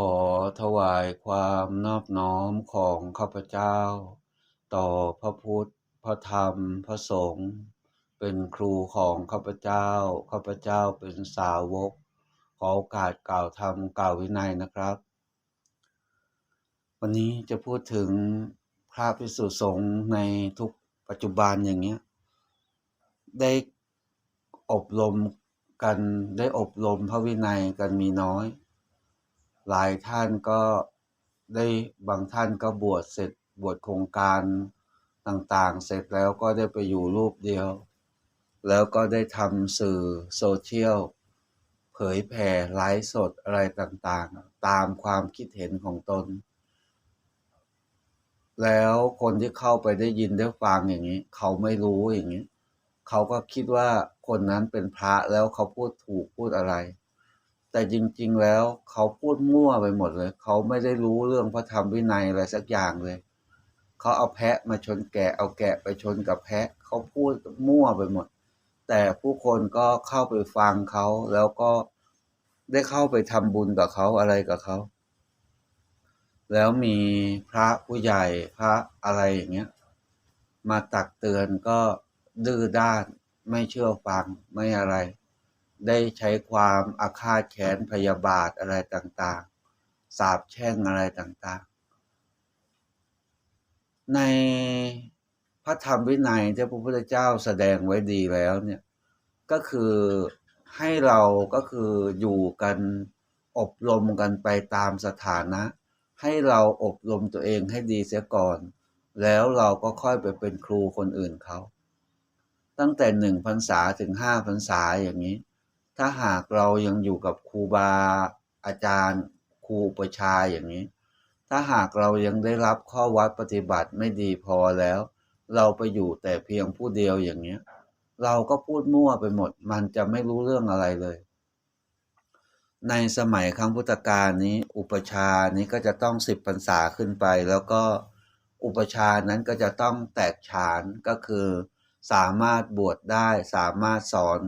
ขอถวายความนอบน้อมของข้าพเจ้า ต่อพระพุทธ พระธรรม พระสงฆ์ เป็นครูของข้าพเจ้า ข้าพเจ้าเป็นสาวก ขอโอกาสกล่าวธรรมกล่าววินัยนะครับ วันนี้จะพูดถึงพระภิกษุสงฆ์ในทุกปัจจุบันอย่างเงี้ย ได้อบรมกัน ได้อบรมพระวินัยกันมีน้อย หลายท่านก็ได้บางท่านก็บวชเสร็จบวชโครงการต่างๆ เสร็จแล้วก็ได้ไปอยู่รูปเดียว แล้วก็ได้ทำสื่อโซเชียลเผยแผ่ไลฟ์สดอะไรต่างๆ ตามความคิดเห็นของตน แล้วคนที่เข้าไปได้ยินได้ฟังอย่างนี้ เขาไม่รู้อย่างนี้ เขาก็คิดว่าคนนั้นเป็นพระแล้วเขาพูดถูกพูดอะไร แต่จริง ๆ แล้วเขาพูดมั่วไปหมดเลย เขาไม่ได้รู้เรื่องพระธรรมวินัยอะไรสักอย่างเลย เขาเอาแพะมาชนแกะ เอาแกะไปชนกับแพะ เขาพูดมั่วไปหมด แต่ผู้คนก็เข้าไปฟังเขาแล้วก็ได้เข้าไปทำบุญกับเขาอะไรกับเขา แล้วมีพระผู้ใหญ่พระอะไรอย่างเงี้ย มาตักเตือนก็ดื้อด้านไม่เชื่อฟังไม่อะไร ได้ใช้ความอาฆาตแค้นพยาบาทอะไรต่างๆ สาบแช่งอะไรต่างๆ ในพระธรรมวินัยที่พระพุทธเจ้าแสดงไว้ดีแล้วเนี่ย ก็คือให้เราก็คืออยู่กันอบรมกันไปตามสถานะ ให้เราอบรมตัวเองให้ดีเสียก่อน แล้วเราก็ค่อยไปเป็นครูคนอื่นเขา ตั้งแต่หนึ่งพรรษาถึงห้าพรรษาอย่างนี้ ถ้าหากเรายังอยู่กับครูบาอาจารย์ครูประชาอย่างนี้ ถ้าหากเรายังได้รับข้อวัดปฏิบัติไม่ดีพอแล้ว เราไปอยู่แต่เพียงผู้เดียวอย่างนี้เราก็พูดมั่วไปหมด มันจะไม่รู้เรื่องอะไรเลย ในสมัยครั้งพุทธกาลนี้ อุปชานี้ก็จะต้องสิบพรรษาขึ้นไป แล้วก็อุปชานั้นก็จะต้องแตกฉานก็คือ สามารถบวชได้ สามารถสอน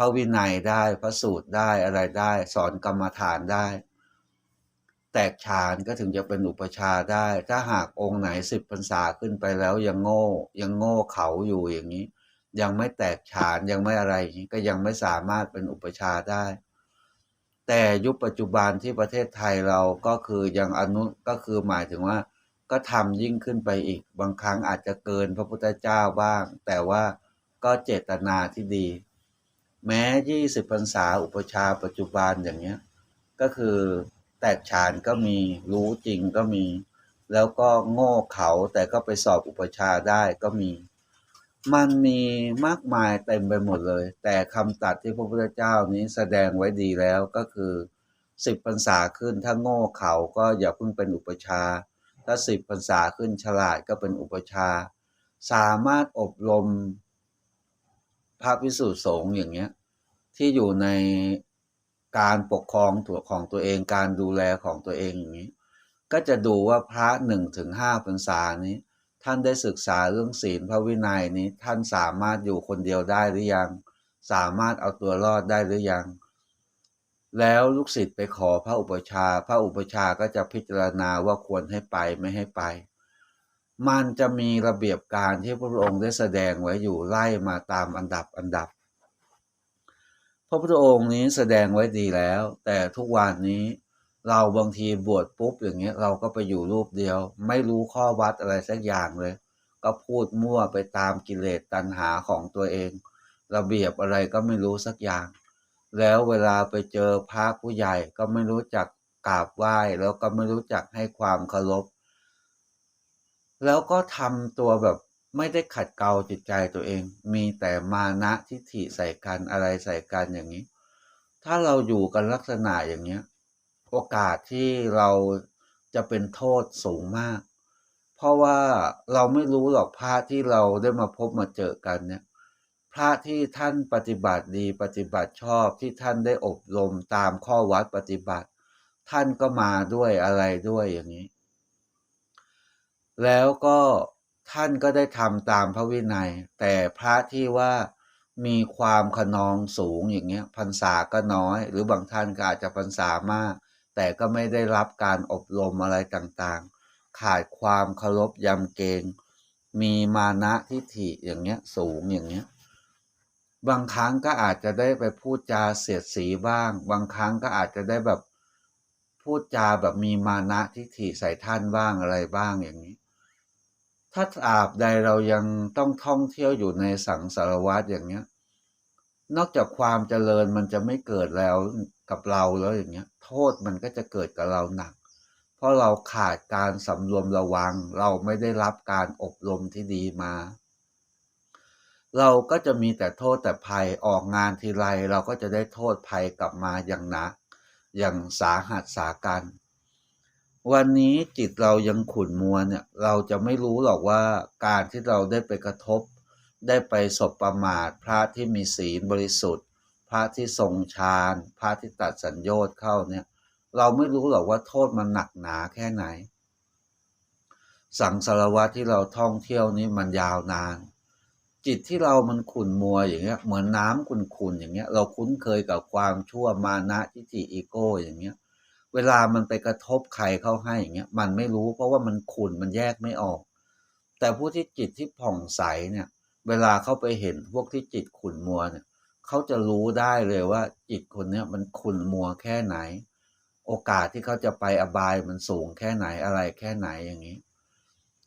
ระวินัยได้พระสูตรได้อะไรได้ สอนกรรมฐานได้ แตกฉานก็ถึงจะเป็นอุปชาได้ ถ้าหากองค์ไหนสิบพรรษาขึ้นไปแล้วยังโง่ ยังโง่เขาอยู่อย่างนี้ ยังไม่แตกฉานยังไม่อะไรก็ยังไม่สามารถเป็นอุปชาได้ แต่ยุคปัจจุบันที่ประเทศไทยเราก็คือยังอนุก็คือหมายถึงว่า ก็ทำยิ่งขึ้นไปอีก บางครั้งอาจจะเกินพระพุทธเจ้าบ้าง แต่ว่าก็เจตนาที่ดี แม้ยี่สิบพรรษาอุปชาปัจจุบันอย่างเนี้ย ก็คือแตกฉานก็มีรู้จริงก็มี แล้วก็โง่เขาแต่ก็ไปสอบอุปชาได้ก็มี มันมีมากมายเต็มไปหมดเลย แต่คำตัดที่พระพุทธเจ้านี้แสดงไว้ดีแล้วก็คือสิบพรรษาขึ้นถ้าโง่เขาก็อย่าเพิ่งเป็นอุปชา ถ้าสิบพรรษาขึ้นฉลาดก็เป็นอุปชา สามารถอบรม พระพิสุสงฆ์อย่างเงี้ย ที่อยู่ในการปกครองตัวของตัวเองการดูแลของตัวเองอย่างนี้ ก็จะดูว่าพระหนึ่งถึงห้าพรรษานี้ ท่านได้ศึกษาเรื่องศีลพระวินัยนี้ท่านสามารถอยู่คนเดียวได้หรือยัง สามารถเอาตัวรอดได้หรือยัง แล้วลูกศิษย์ไปขอพระอุปชา พระอุปชาก็จะพิจารณาว่าควรให้ไปไม่ให้ไป มันจะมีระเบียบการที่พระองค์ได้แสดงไว้อยู่ไล่มาตามอันดับอันดับ พระพุทธองค์นี้แสดงไว้ดีแล้ว แต่ทุกวันนี้เราบางทีบวชปุ๊บอย่างเงี้ยเราก็ไปอยู่รูปเดียว ไม่รู้ข้อวัดอะไรสักอย่างเลย ก็พูดมั่วไปตามกิเลสตัณหาของตัวเอง ระเบียบอะไรก็ไม่รู้สักอย่าง แล้วเวลาไปเจอพระผู้ใหญ่ก็ไม่รู้จักกราบไหว้แล้วก็ไม่รู้จักให้ความเคารพ แล้วก็ทำตัวแบบไม่ได้ขัดเกลาจิตใจตัวเอง มีแต่มานะทิฏฐิใส่กันอะไรใส่กันอย่างนี้ ถ้าเราอยู่กันลักษณะอย่างเนี้ย โอกาสที่เราจะเป็นโทษสูงมาก เพราะว่าเราไม่รู้หรอกพระที่เราได้มาพบมาเจอกันเนี่ยพระที่ท่านปฏิบัติดีปฏิบัติชอบที่ท่านได้อบรมตามข้อวัดปฏิบัติ ท่านก็มาด้วยอะไรด้วยอย่างนี้ แล้วก็ท่านก็ได้ทำตามพระวินัย แต่พระที่ว่ามีความขนองสูงอย่างเงี้ยพรรษาก็น้อย หรือบางท่านก็อาจจะพรรษามาก แต่ก็ไม่ได้รับการอบรมอะไรต่างๆ ขาดความเคารพยำเกรงมีมานะทิฐิอย่างเงี้ยสูงอย่างเงี้ยบางครั้งก็อาจจะได้ไปพูดจาเสียดสีบ้าง บางครั้งก็อาจจะได้แบบพูดจาแบบมีมานะทิฐิใส่ท่านบ้างอะไรบ้างอย่างนี้ ถ้าตราบใดเรายังต้องท่องเที่ยวอยู่ในสังสารวัฏอย่างเงี้ย นอกจากความเจริญมันจะไม่เกิดแล้วกับเราแล้วอย่างเงี้ย โทษมันก็จะเกิดกับเราหนัก เพราะเราขาดการสำรวมระวัง เราไม่ได้รับการอบรมที่ดีมา เราก็จะมีแต่โทษแต่ภัยออกงานทีไรเราก็จะได้โทษภัยกลับมาอย่างหนัก อย่างสาหัสสากัน วันนี้จิตเรายังขุ่นมัวเนี่ยเราจะไม่รู้หรอกว่าการที่เราได้ไปกระทบ ได้ไปสบประมาทพระที่มีศีลบริสุทธิ์ พระที่ทรงฌานพระที่ตัดสัญญอดเข้าเนี่ย เราไม่รู้หรอกว่าโทษมันหนักหนาแค่ไหน สังสารวัตที่เราท่องเที่ยวนี้มันยาวนาน จิตที่เรามันขุ่นมัวอย่างเงี้ยเหมือนน้ำขุ่นๆอย่างเงี้ยเราคุ้นเคยกับความชั่วมานะทิฏฐิอีโก้อย่างเงี้ย เวลามันไปกระทบใครเข้าให้อย่างเงี้ยมันไม่รู้เพราะว่ามันขุนมันแยกไม่ออก แต่ผู้ที่จิตที่ผ่องใสเนี่ย เวลาเขาไปเห็นพวกที่จิตขุนมัวเนี่ยเขาจะรู้ได้เลยว่าจิตคนเนี้ยมันขุนมัวแค่ไหน โอกาสที่เขาจะไปอบายมันสูงแค่ไหนอะไรแค่ไหนอย่างนี้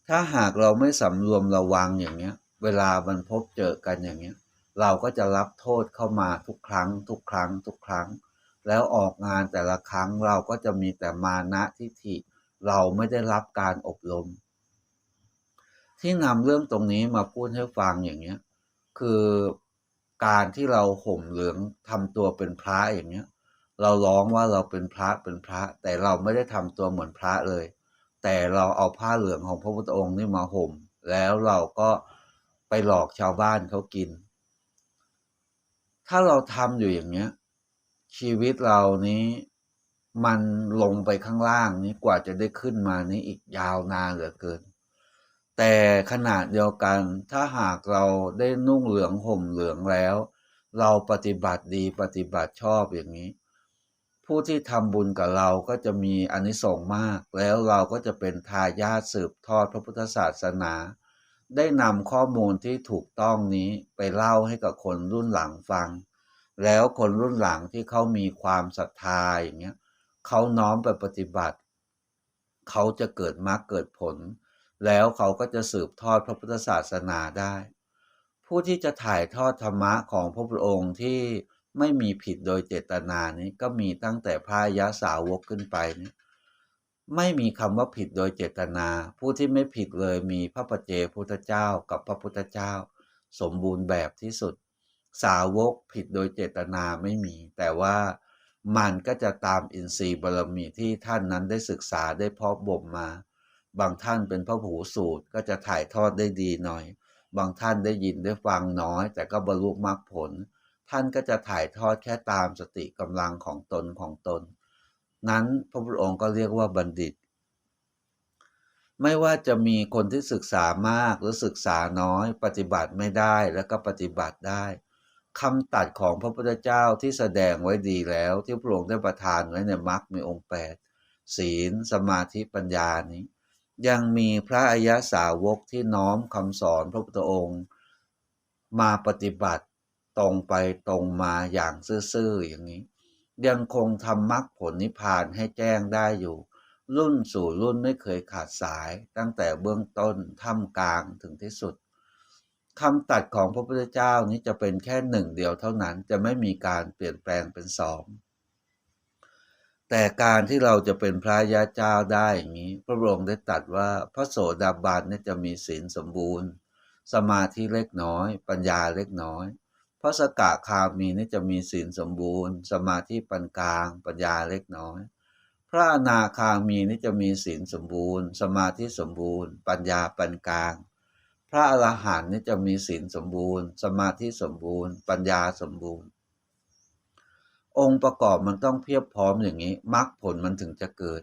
ถ้าหากเราไม่สำรวมระวังอย่างเงี้ย เวลามันพบเจอกันอย่างเงี้ย เราก็จะรับโทษเข้ามาทุกครั้ง ทุกครั้ง ทุกครั้ง แล้วออกงานแต่ละครั้งเราก็จะมีแต่มานะทิฐิ เราไม่ได้รับการอบรม ที่นำเรื่องตรงนี้มาพูดให้ฟังอย่างเงี้ย คือการที่เราห่มเหลืองทำตัวเป็นพระอย่างเงี้ย เราร้องว่าเราเป็นพระเป็นพระ แต่เราไม่ได้ทำตัวเหมือนพระเลย แต่เราเอาผ้าเหลืองของพระพุทธองค์นี่มาห่ม แล้วเราก็ไปหลอกชาวบ้านเขากิน ถ้าเราทำอยู่อย่างเงี้ย ชีวิตเรานี้มันลงไปข้างล่างนี้กว่าจะได้ขึ้นมานี้อีกยาวนานเหลือเกิน แต่ขณะเดียวกันถ้าหากเราได้นุ่งเหลืองห่มเหลืองแล้ว เราปฏิบัติดีปฏิบัติชอบอย่างนี้ ผู้ที่ทำบุญกับเราก็จะมีอนิสงส์มาก แล้วเราก็จะเป็นทายาทสืบทอดพระพุทธศาสนา ได้นำข้อมูลที่ถูกต้องนี้ไปเล่าให้กับคนรุ่นหลังฟัง แล้วคนรุ่นหลังที่เขามีความศรัทธาอย่างเงี้ยเขาน้อมไปปฏิบัติ เขาจะเกิดมรรคเกิดผล แล้วเขาก็จะสืบทอดพระพุทธศาสนาได้ ผู้ที่จะถ่ายทอดธรรมะของพระพุทธองค์ที่ไม่มีผิดโดยเจตนานี้ก็มีตั้งแต่พระยะสาวกขึ้นไปนี้ไม่มีคำว่าผิดโดยเจตนา ผู้ที่ไม่ผิดเลยมีพระปัจเจพุทธเจ้ากับพระพุทธเจ้า สมบูรณ์แบบที่สุด สาวกผิดโดยเจตนาไม่มี แต่ว่ามันก็จะตามอินทรีย์บารมีที่ท่านนั้นได้ศึกษาได้เพาะบ่มมา บางท่านเป็นพระหูสูตรก็จะถ่ายทอดได้ดีหน่อย บางท่านได้ยินได้ฟังน้อย แต่ก็บรรลุมรรคผล ท่านก็จะถ่ายทอดแค่ตามสติกำลังของตนของตน นั้นพระพุทธองค์ก็เรียกว่าบัณฑิต ไม่ว่าจะมีคนที่ศึกษามากหรือศึกษาน้อย ปฏิบัติไม่ได้แล้วก็ปฏิบัติได้ คำตัดของพระพุทธเจ้าที่แสดงไว้ดีแล้ว ที่พระองค์ได้ประทานไว้ในมรรคมีองค์แปดศีลสมาธิปัญญานี้ ยังมีพระอริยสาวกที่น้อมคำสอนพระพุทธองค์ มาปฏิบัติตรงไปตรงมาอย่างซื่อๆอย่างนี้ ยังคงทำมรรคผลนิพพานให้แจ้งได้อยู่ รุ่นสู่รุ่นไม่เคยขาดสาย ตั้งแต่เบื้องต้นท่ามกลางถึงที่สุด คำตัดของพระพุทธเจ้านี้จะเป็นแค่หนึ่งเดียวเท่านั้นจะไม่มีการเปลี่ยนแปลงเป็นสองแต่การที่เราจะเป็นพระยาเจ้าได้อย่างนี้ พระองค์ได้ตัดว่าพระโสดาบันนี่จะมีศีลสมบูรณ์ สมาธิเล็กน้อย ปัญญาเล็กน้อย พระสกะคามีนี่จะมีศีลสมบูรณ์ สมาธิปานกลาง ปัญญาเล็กน้อย พระอนาคามีนี่จะมีศีลสมบูรณ์ สมาธิสมบูรณ์ ปัญญาปานกลาง ระอรหันต์นี่จะมีศีลสมบูรณ์ สมาธิสมบูรณ์ ปัญญาสมบูรณ์ องค์ประกอบมันต้องเพียบพร้อมอย่างนี้มรรคผลมันถึงจะเกิด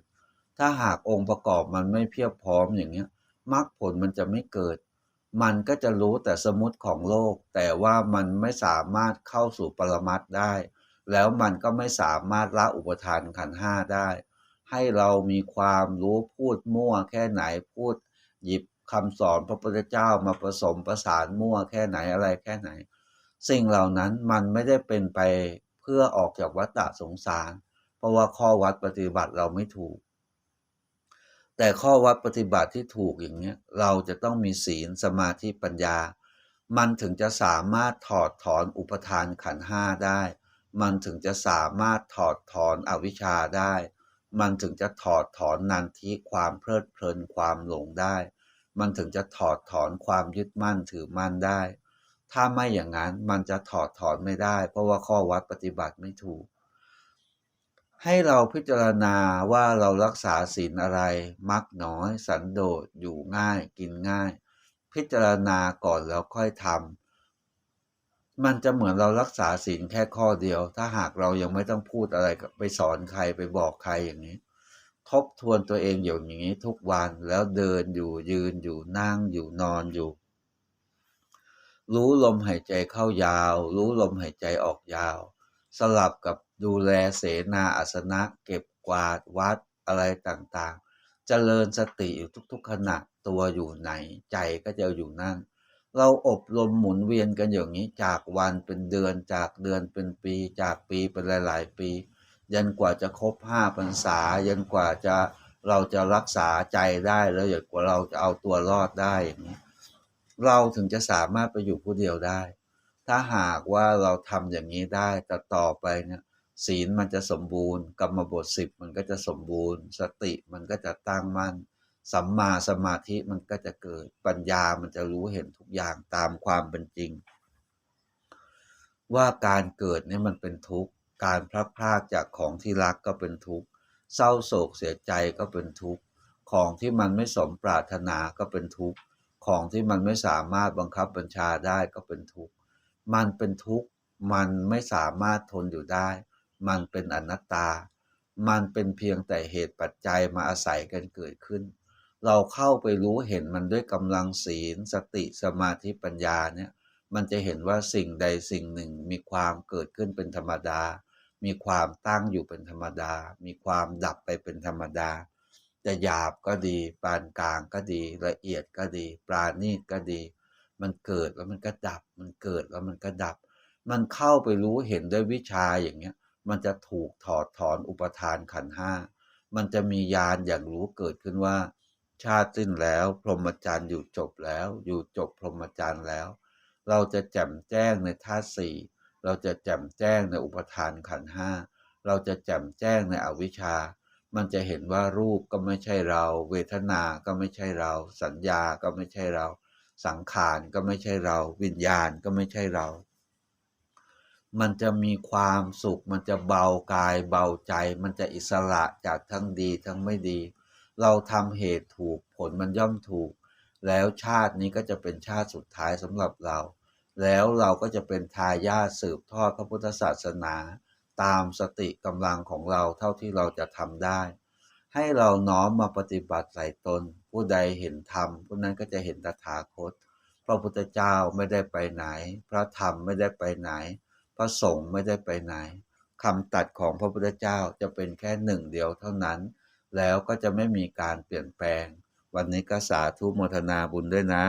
ถ้าหากองค์ประกอบมันไม่เพียบพร้อมอย่างเงี้ยมรรคผลมันจะไม่เกิด มันก็จะรู้แต่สมมติของโลก แต่ว่ามันไม่สามารถเข้าสู่ปรมัตได้ แล้วมันก็ไม่สามารถละอุปทานขันห้าได้ ให้เรามีความรู้พูดมั่วแค่ไหนพูดหยิบ คำสอนพระพุทธเจ้ามาผสมประสานมั่วแค่ไหนอะไรแค่ไหน สิ่งเหล่านั้นมันไม่ได้เป็นไปเพื่อออกจากวัฏฏะสงสาร เพราะว่าข้อวัดปฏิบัติเราไม่ถูก แต่ข้อวัดปฏิบัติที่ถูกอย่างเนี้ยเราจะต้องมีศีลสมาธิปัญญา มันถึงจะสามารถถอดถอนอุปทานขันห้าได้ มันถึงจะสามารถถอดถอนอวิชชาได้ มันถึงจะถอดถอนนันทิความเพลิดเพลินความหลงได้ มันถึงจะถอดถอนความยึดมั่นถือมั่นได้ ถ้าไม่อย่างนั้นมันจะถอดถอนไม่ได้ เพราะว่าข้อวัดปฏิบัติไม่ถูก ให้เราพิจารณาว่าเรารักษาศีลอะไร มักน้อย สันโดษอยู่ง่าย กินง่าย พิจารณาก่อนแล้วค่อยทำมันจะเหมือนเรารักษาศีลแค่ข้อเดียว ถ้าหากเรายังไม่ต้องพูดอะไรไปสอนใครไปบอกใครอย่างนี้ ทบทวนตัวเองอย่างนี้ทุกวันแล้วเดินอยู่ยืนอยู่นั่งอยู่นอนอยู่ รู้ลมหายใจเข้ายาว รู้ลมหายใจออกยาว สลับกับดูแลเสนาอาสนะ เก็บกวาดวัดอะไรต่างๆ เจริญสติอยู่ทุกๆขณะตัวอยู่ไหนใจก็จะอยู่นั่น เราอบรมหมุนเวียนกันอย่างนี้จากวันเป็นเดือนจากเดือนเป็นปี จากปีเป็นหลาย ๆ ปี ยันกว่าจะครบห้าพรรษา ยันกว่าจะเราจะรักษาใจได้แล้วยันกว่าเราจะเอาตัวรอดได้อย่างนี้เราถึงจะสามารถไปอยู่ผู้เดียวได้ ถ้าหากว่าเราทำอย่างนี้ได้แต่ต่อไปเนี่ยศีลมันจะสมบูรณ์กรรมบทสิบมันก็จะสมบูรณ์ สติมันก็จะตั้งมั่นสัมมาสมาธิมันก็จะเกิดปัญญามันจะรู้เห็นทุกอย่างตามความเป็นจริง ว่าการเกิดเนี่ยมันเป็นทุกข์ การพลัดพรากจากของที่รักก็เป็นทุกข์ เศร้าโศกเสียใจก็เป็นทุกข์ ของที่มันไม่สมปรารถนาก็เป็นทุกข์ ของที่มันไม่สามารถบังคับบัญชาได้ก็เป็นทุกข์ มันเป็นทุกข์ มันไม่สามารถทนอยู่ได้ มันเป็นอนัตตา มันเป็นเพียงแต่เหตุปัจจัยมาอาศัยกันเกิดขึ้น เราเข้าไปรู้เห็นมันด้วยกำลังศีล สติ สมาธิ ปัญญาเนี่ย มันจะเห็นว่าสิ่งใดสิ่งหนึ่งมีความเกิดขึ้นเป็นธรรมดา มีความตั้งอยู่เป็นธรรมดา มีความดับไปเป็นธรรมดา จะหยาบก็ดี ปานกลางก็ดี ละเอียดก็ดี ปราณีตก็ดี มันเกิดแล้วมันก็ดับ มันเกิดแล้วมันก็ดับ มันเข้าไปรู้เห็นด้วยวิชาอย่างเงี้ย มันจะถูกถอดถอนอุปทานขันห้า มันจะมีญาณอย่างรู้เกิดขึ้นว่า ชาติสิ้นแล้ว พรหมจรรย์อยู่จบแล้ว อยู่จบพรหมจรรย์แล้ว เราจะแจ่มแจ้งในธาตุสี่ เราจะแจ่มแจ้งในอุปทานขันห้า เราจะแจ่มแจ้งในอวิชชา มันจะเห็นว่ารูปก็ไม่ใช่เรา เวทนา ก็ไม่ใช่เรา สัญญา ก็ไม่ใช่เรา สังขาร ก็ไม่ใช่เรา วิญญาณ ก็ไม่ใช่เรา มันจะมีความสุข มันจะเบากาย เบาใจ มันจะอิสระจากทั้งดีทั้งไม่ดี เราทำเหตุถูก ผลมันย่อมถูก แล้วชาตินี้ก็จะเป็นชาติสุดท้ายสำหรับเรา แล้วเราก็จะเป็นทายาทสืบทอดพระพุทธศาสนา ตามสติกำลังของเราเท่าที่เราจะทำได้ ให้เราน้อมมาปฏิบัติใส่ตน ผู้ใดเห็นธรรมผู้นั้นก็จะเห็นตถาคต พระพุทธเจ้าไม่ได้ไปไหน พระธรรมไม่ได้ไปไหน พระสงฆ์ไม่ได้ไปไหนคำตัดของพระพุทธเจ้าจะเป็นแค่หนึ่งเดียวเท่านั้น แล้วก็จะไม่มีการเปลี่ยนแปลง วันนี้ก็สาธุโมทนาบุญด้วยนะ